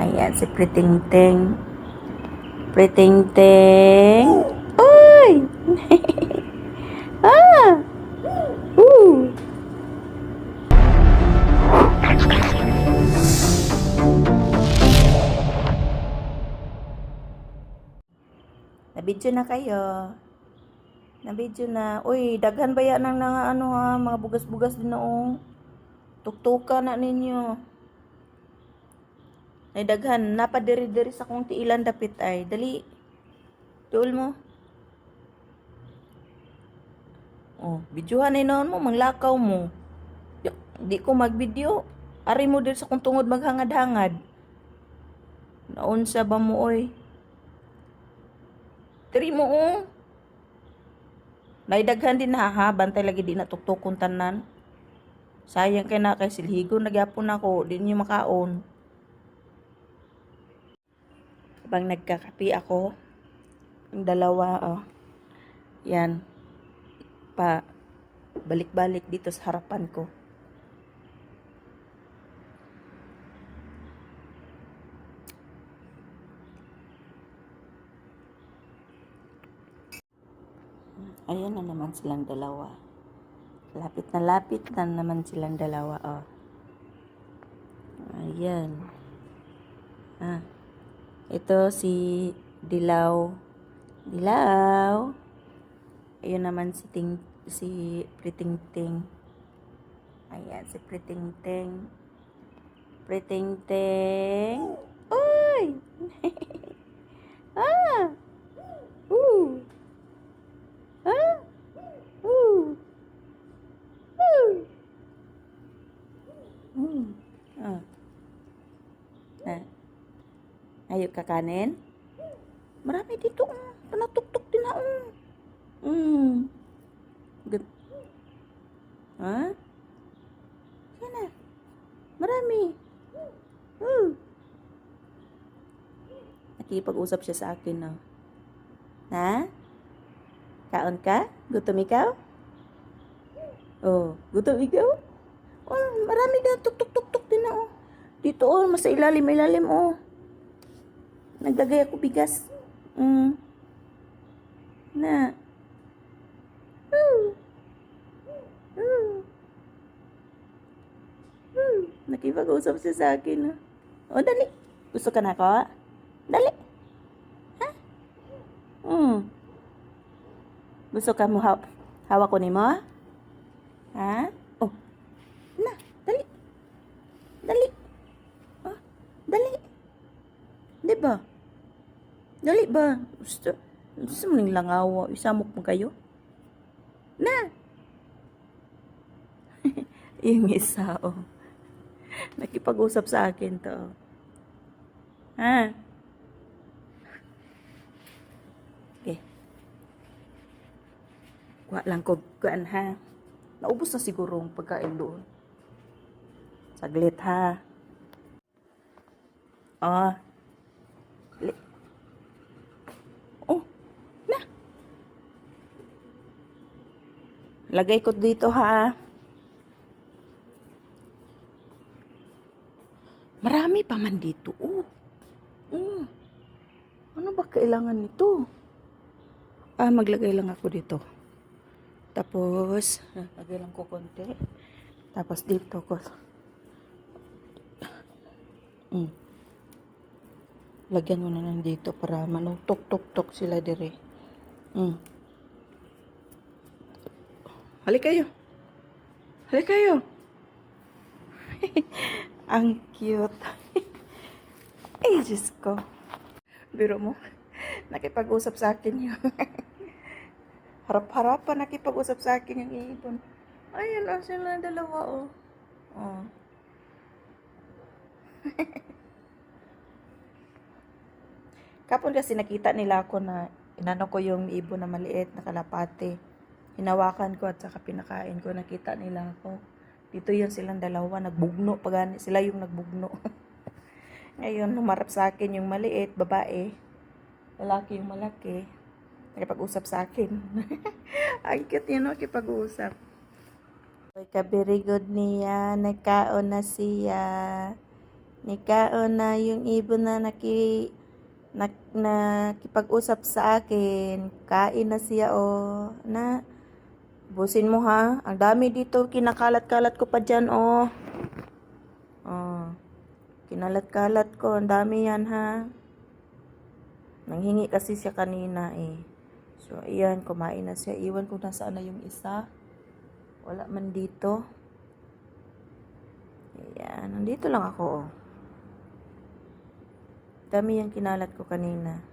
Ayan, si Priting Ting. Priting Ting. Uy! ah! Woo! Nabidyo na kayo. Nabidyo na. Uy, daghan ba yan ng mga ano ha, mga bugas-bugas din noong. Tuktuka na ninyo. Ay daghan, napadiri-diri sa kong tiilan dapit ay. Dali. Tuol mo. Oh, videohan ay noon mo, manglakaw mo. Di- ko mag-video. Ari mo din sa kong tungod maghangad-hangad. Naunsa ba mo oy? Tiri mo oh. Naidaghan din na ha, bantay lagi di natuktukon tanan. Sayang kay na kay silhigo nagyapon ako, di niyo makaon. Habang nagkakapi ako, ang dalawa oh. Yan. Pa balik-balik dito sa harapan ko. Ayan na naman silang dalawa. Lapit na lapit na naman silang dalawa, oh. Ayan. Ah. Ito si Dilaw. Dilaw. Ayun naman si Ting si Priting Ting. Ayan, si Priting Ting. Priting Ting. Uy! ah! Ooh! Ah! Ooh! Ooh! Hmm. Ah. Ah. Ayaw kakanin? Marami dito. Oh. Panatuktok din na. Oh. Mm. Good. Ha? Yan na. Marami. Uh. Nakipag-usap siya sa akin na. Ha? Kaon ka? Gutom ikaw? Oh, gutom ikaw? Oh, marami na tuk-tuk-tuk-tuk din na oh. Dito oh, mas ilalim, ilalim oh. Naglagay ako bigas. Mm. Na. Uh. Uh. Uh. Nakipag-usap siya sa akin. O, dali. Gusto ka na ako? Dali. Ha? Hmm. Gusto ka mo ha hawak ko ni mo? Ha? Oh. Na, dali. Dali. Oh, dali. Di ba? Dali ba? Gusto, gusto mo ning langawa. Isamok mo kayo? Na. Yung isa, oh. Nakipag-usap sa akin to. Ha? Okay. Kuha lang ko, kuhaan ha. Naubos na siguro ang pagkain doon. Saglit ha. Oh. Li- Oh. Na. Lagay ko dito ha. Marami pa man dito. Oh. Mm. Ano ba kailangan nito? Ah, maglagay lang ako dito. Tapos, lagay lang ko konti. Tapos dito ko. Mm. Lagyan mo na lang dito para manutok-tok-tok sila dire. Mm. Halik kayo. Halik kayo. Ang cute. Ay, Diyos ko. Biro mo. Nakipag-usap sa akin yun. Harap-harapan nakipag-usap sa akin yung ibon. Ayun, oh, sila dalawa, oh. Oh. Kapon kasi nakita nila ako na inano ko yung ibon na maliit na kalapate. Hinawakan ko at saka pinakain ko. Nakita nila ako. Dito yun silang dalawa. Nagbugno. Pagani, sila yung nagbugno. Ngayon, humarap sa akin yung maliit, babae. Lalaki yung malaki. Nakipag-usap sa akin. Ang cute yun, no? Nakipag-usap. Ka very good niya. Nagkaon na siya. Nikaon na yung ibon na naki na, nakipag-usap sa akin. Kain na siya oh. Na busin mo ha. Ang dami dito kinakalat-kalat ko pa diyan oh. Oh. Kinalat-kalat ko. Ang dami yan ha. Nanghingi kasi siya kanina eh. So, ayan, kumain na siya. Iwan ko nasaan na yung isa. Wala man dito. Ayan, nandito lang ako oh. Dami yung kinalat ko kanina.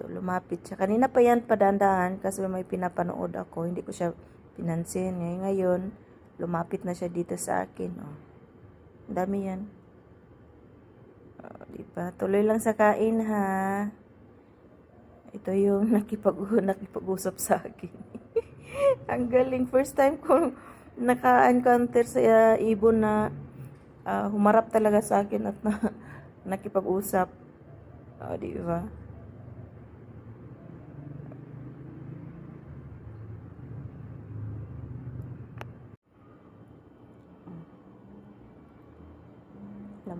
So, lumapit siya. Kanina pa yan padandahan kasi may pinapanood ako. Hindi ko siya pinansin. Ngayon, ngayon lumapit na siya dito sa akin. Oh. Dami yan. Oh, di ba? Tuloy lang sa kain ha. Ito yung nakipag nakipag-usap sa akin. Ang galing. First time ko naka-encounter sa uh, ibon na uh, humarap talaga sa akin at na, nakipag-usap. Oh, di ba?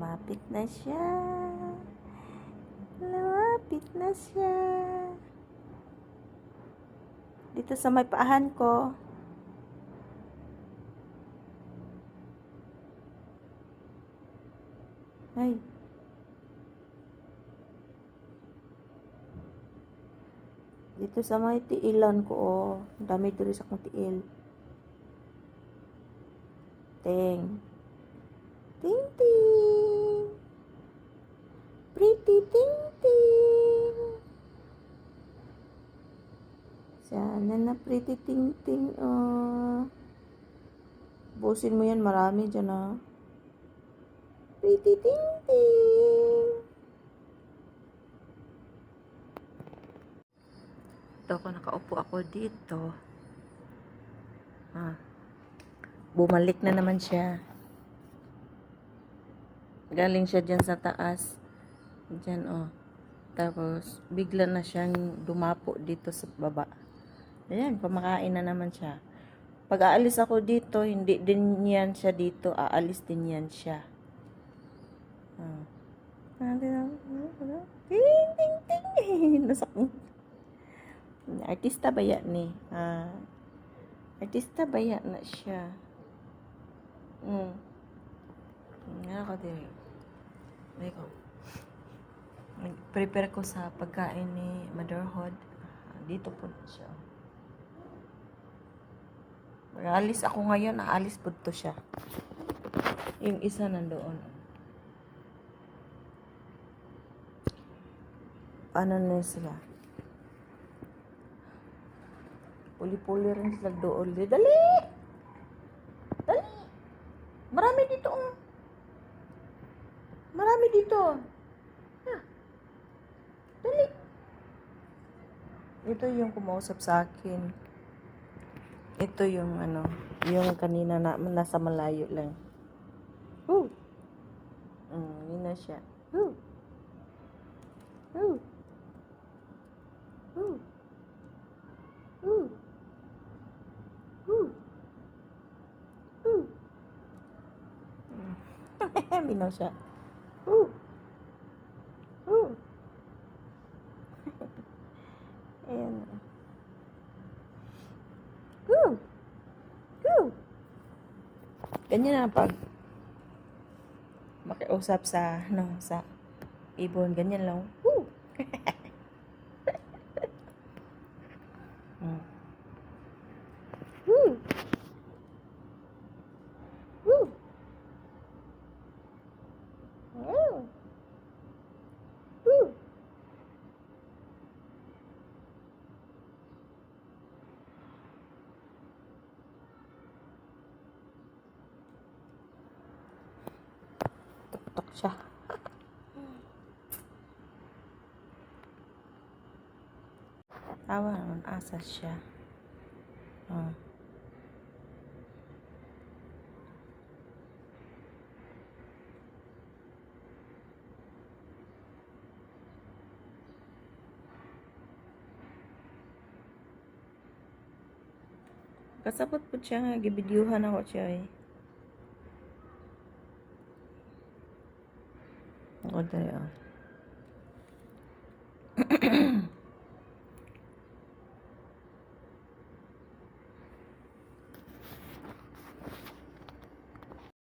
Lumapit na siya. Lumapit na siya. Dito sa may paahan ko. Ay. Dito sa may tiilan ko, oh. Dami dito sa kong tiil. Ting. Ting ting. Pretty ting ting. Sana na pretty ting ting, oh. Busin mo yan, marami dyan, ah. Pretty ting ting. Ito ako, nakaupo ako dito. Ah. Bumalik na naman siya. Galing siya dyan sa taas. Dyan, oh. Tapos, bigla na siyang dumapo dito sa baba. Ayan, kumakain na naman siya. Pag aalis ako dito, hindi din yan siya dito. Aalis din yan siya. Ah. Ting, ting, ting. Nasa Artista ba yan ni? Ah. Artista ba yan na siya? Hmm. Nga ako din. May ko. Nag-prepare ko sa pagkain ni Motherhood. Dito po siya. Mag-alis ako ngayon, aalis po to siya. Yung isa nandoon. Ano na sila? Puli-puli rin sila doon. Dali! Dali! Marami dito. oh. Marami dito. Dali! Ito yung kumausap sa akin. Ito yung ano, yung kanina na nasa malayo lang. Woo! Mm, yun na siya. Woo! Woo! Woo! Woo! Woo! Woo! Minaw siya. Woo! Woo! Ayan. Woo! Woo! Ganyan na pag makiusap sa, ano, sa ibon. Ganyan lang. Woo! Mm. Woo! Woo! Woo! Woo! Tuktok siya. Tawa naman, asas siya. Oh. Kasabot po siya nga, gibidyuhan ako siya eh. ko tayo.